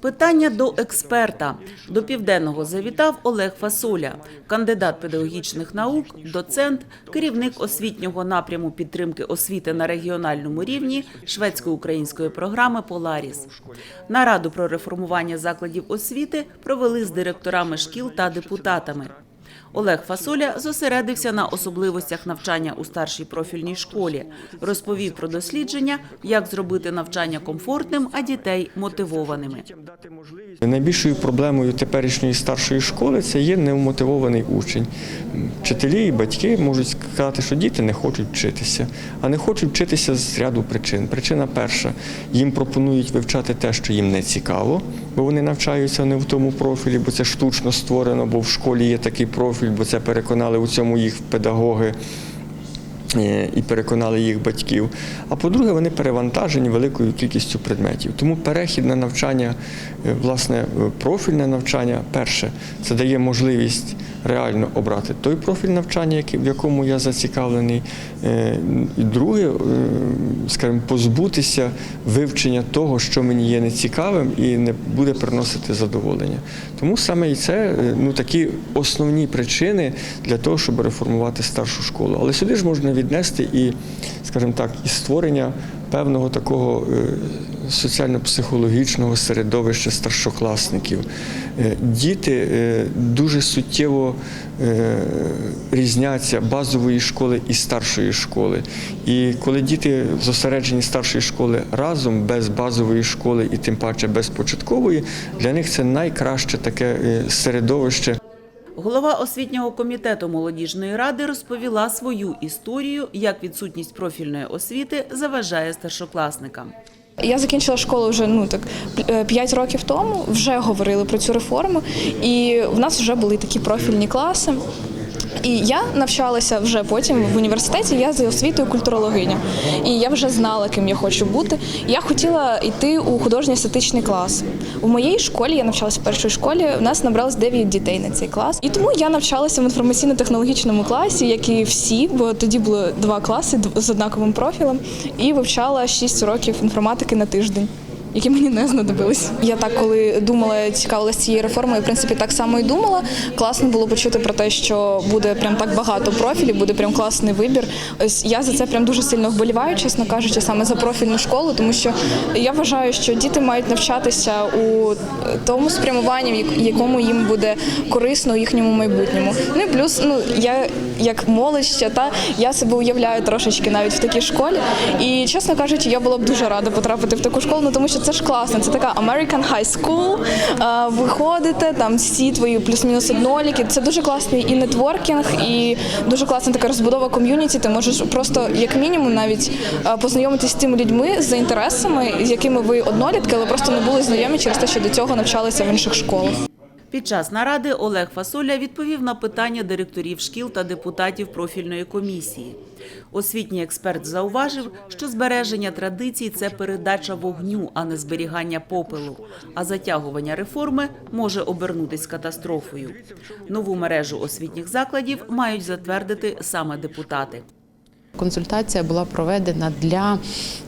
Питання до експерта. До південного завітав Олег Фасоля, кандидат педагогічних наук, доцент, керівник освітнього напряму підтримки освіти на регіональному рівні шведсько-української програми Поларіс. Нараду про реформування закладів освіти провели з директорами шкіл та депутатами. Олег Фасоля зосередився на особливостях навчання у старшій профільній школі, розповів про дослідження, як зробити навчання комфортним, а дітей мотивованими. Найбільшою проблемою теперішньої старшої школи це є невмотивований учень. Вчителі і батьки можуть сказати, що діти не хочуть вчитися, а не хочуть вчитися з ряду причин. Причина перша: їм пропонують вивчати те, що їм не цікаво, бо вони навчаються не в тому профілі, бо це штучно створено, бо в школі є такий профіль, бо це переконали у цьому їх педагоги і переконали їх батьків. А по-друге, вони перевантажені великою кількістю предметів. Тому перехід на навчання, е, власне, е, профільне навчання, перше, це дає можливість реально обрати той профіль навчання, в якому я зацікавлений. Е, І друге, е, скажімо, позбутися вивчення того, що мені є нецікавим і не буде приносити задоволення. Тому саме і це е, ну, такі основні причини для того, щоб реформувати старшу школу. Але сюди ж можна віднести і, скажімо так, і створення певного такого е, соціально-психологічного середовища старшокласників. Е, Діти е, дуже суттєво різняться базової школи і старшої школи. І коли діти зосереджені старшої школи разом, без базової школи і тим паче без початкової, для них це найкраще таке середовище. Голова освітнього комітету молодіжної ради розповіла свою історію, як відсутність профільної освіти заважає старшокласникам. Я закінчила школу вже ну так 5 років тому. Вже говорили про цю реформу, і в нас вже були такі профільні класи. І я навчалася вже потім в університеті. Я за освітою культурологиня, і я вже знала, ким я хочу бути. Я хотіла йти у художньо естетичний клас. У моїй школі я навчалася в першій школі. У нас набралось 9 дітей на цей клас. І тому я навчалася в інформаційно-технологічному класі, як і всі, бо тоді було два класи з однаковим профілем, і вивчала 6 років інформатики на тиждень. Які мені не знадобились. Я так, коли думала, цікавилася цією реформою, в принципі, так само і думала. Класно було почути про те, що буде прям так багато профілів, буде прям класний вибір. Ось я за це прям дуже сильно вболіваю, чесно кажучи, саме за профільну школу, тому що я вважаю, що діти мають навчатися у тому спрямуванні, якому їм буде корисно у їхньому майбутньому. Ну і плюс, ну я як молодь ще та я себе уявляю трошечки навіть в такій школі. І чесно кажучи, я була б дуже рада потрапити в таку школу, ну тому що це ж класно. Це така American High School. Виходите, там всі твої плюс-мінус одноліки. Це дуже класний і нетворкінг, і дуже класна така розбудова ком'юніті. Ти можеш просто як мінімум навіть познайомитись познайомитися з тими людьми за інтересами, з якими ви однолітки, але просто не були знайомі через те, що до цього навчалися в інших школах. Під час наради Олег Фасоля відповів на питання директорів шкіл та депутатів профільної комісії. Освітній експерт зауважив, що збереження традицій це передача вогню, а не зберігання попелу. А затягування реформи може обернутись катастрофою. Нову мережу освітніх закладів мають затвердити саме депутати. Консультація була проведена для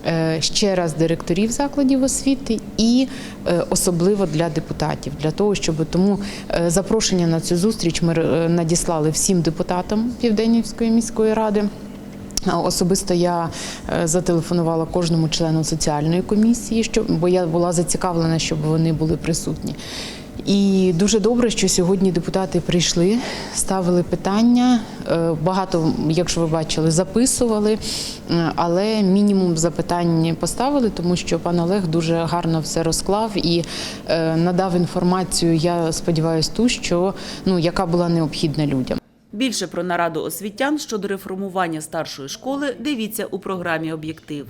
е, ще раз директорів закладів освіти і е, особливо для депутатів, для того, щоб тому е, запрошення на цю зустріч ми е, надіслали всім депутатам Південнівської міської ради. Особисто я зателефонувала кожному члену соціальної комісії, щоб бо я була зацікавлена, щоб вони були присутні. І дуже добре, що сьогодні депутати прийшли, ставили питання. Е, Багато, якщо ви бачили, записували, е, але мінімум запитань поставили, тому що пан Олег дуже гарно все розклав і е, надав інформацію. Я сподіваюся, ту, що ну яка була необхідна людям. Більше про нараду освітян щодо реформування старшої школи дивіться у програмі Об'єктив.